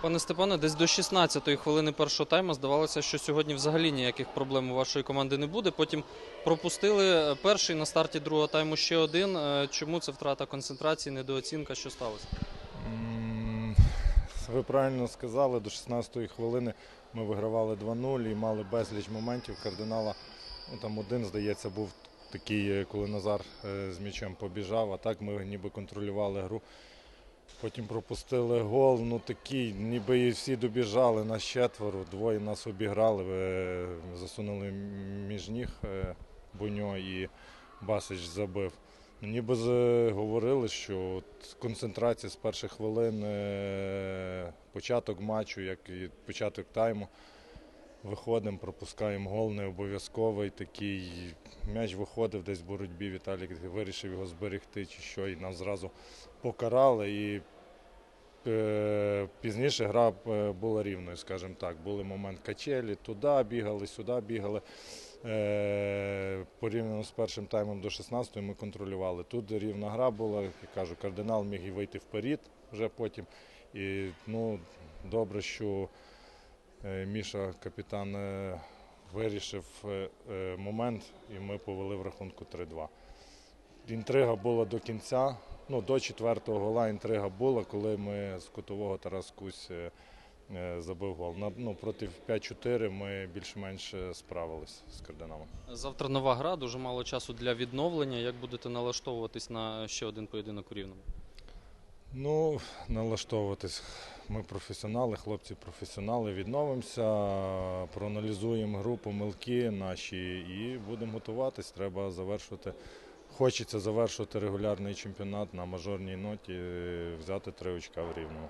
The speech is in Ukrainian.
пане Степане, десь до 16-ї хвилини першого тайму здавалося, що сьогодні взагалі ніяких проблем у вашої команди не буде. Потім пропустили перший на старті другого тайму ще один. Е, Чому це втрата концентрації, недооцінка? Що сталося? Ви правильно сказали, до 16-ї хвилини ми вигравали 2-0 і мали безліч моментів. Кардинала, ну там один, здається, був такий, коли Назар е, з м'ячем побіжав, а так ми ніби контролювали гру. Потім пропустили гол, ну такий, ніби всі добіжали, на четверо, двоє нас обіграли, е, засунули між ніг е, Буньо і Басич забив. Ніби говорили, що от концентрація з перших хвилин, е, початок матчу, як і початок тайму. Виходимо, пропускаємо гол, не обов'язковий такий. М'яч виходив десь в боротьбі. Віталік вирішив його зберегти чи що, і нас зразу покарали. І е, пізніше гра е, була рівною, скажімо так. Були момент качелі, туди бігали, сюди бігали. Е, порівняно з першим таймом до 16-ї ми контролювали. Тут рівна гра була, як кажу, кардинал міг і вийти вперед вже потім. І ну, добре, що Міша, капітан, е, вирішив е, е, момент, і ми повели в рахунку 3-2. Інтрига була до кінця. Ну, до четвертого гола інтрига була, коли ми з кутового Тарас Кусь е, е, забив гол. Ну, проти 5-4 ми більш-менш е, справились з кардиналом. Завтра нова гра, дуже мало часу для відновлення. Як будете налаштовуватись на ще один поєдинок у рівному? Ну, налаштовуватись. Ми професіонали, хлопці професіонали, відновимося, проаналізуємо гру, помилки наші і будемо готуватись. Треба завершувати. Хочеться завершувати регулярний чемпіонат на мажорній ноті, взяти три очка в рівному.